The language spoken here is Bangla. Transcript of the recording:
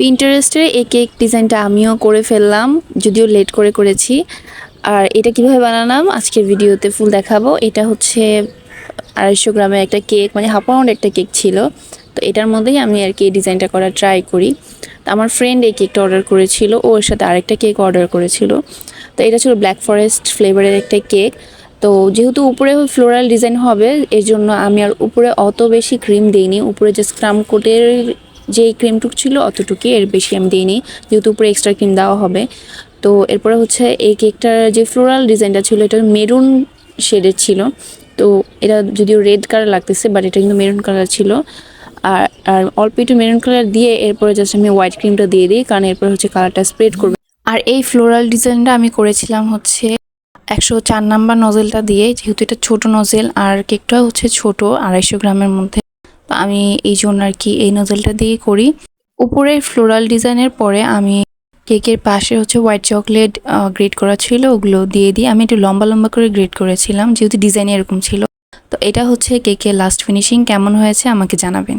পিন্টারেস্টের এই কেক ডিজাইনটা আমিও করে ফেললাম, যদিও লেট করে করেছি। আর এটা কীভাবে বানালাম, আজকের ভিডিওতে ফুল দেখাবো। এটা হচ্ছে আড়াইশো গ্রামের একটা কেক মানে হাফ পাউন্ড একটা কেক ছিল। তো এটার মধ্যেই আমি আর কি এই ডিজাইনটা করার ট্রাই করি। তো আমার ফ্রেন্ড এই কেকটা অর্ডার করেছিল, ও ওর সাথে আরেকটা কেক অর্ডার করেছিল। তো এটা ছিল ব্ল্যাক ফরেস্ট ফ্লেভারের একটা কেক। তো যেহেতু উপরে ফ্লোরাল ডিজাইন হবে, এর জন্য আমি আর উপরে অত বেশি ক্রিম দিইনি। উপরে জাস্ট ক্রাম কোটের যে ক্রিমটুক ছিল অতটুকুই এর বেশি আমি দিইনি, যেহেতু উপরে এক্সট্রা ক্রিম দেওয়া হবে। তো এরপরে হচ্ছে এই কেকটার যে ফ্লোরাল ডিজাইনটা ছিল এটা মেরুন শেডের ছিল। তো এটা যদিও রেড কালার লাগতেছে বাট এটা কিন্তু মেরুন কালার ছিল। আর আর অল্প একটু মেরুন কালার দিয়ে এরপরে জাস্ট আমি হোয়াইট ক্রিমটা দিয়ে দিই, কারণ এরপর হচ্ছে কালারটা স্প্রেড করবে। আর এই ফ্লোরাল ডিজাইনটা আমি করেছিলাম হচ্ছে একশো চার নাম্বার নজেলটা দিয়ে, যেহেতু এটা ছোট নজেল আর কেকটা হচ্ছে ছোট, আড়াইশো গ্রামের মধ্যে। আমি এই জন্য আর কি এই নোজেলটা দিয়ে করি। উপরে ফ্লোরাল ডিজাইনের পরে আমি কেকের পাশে হচ্ছে হোয়াইট চকলেট গ্রেড করা ছিল, ওগুলো দিয়ে দিয়ে আমি একটু লম্বা লম্বা করে গ্রেড করেছিলাম, যেহেতু ডিজাইন এরকম ছিল। তো এটা হচ্ছে কেকের লাস্ট ফিনিশিং কেমন হয়েছে আমাকে জানাবেন।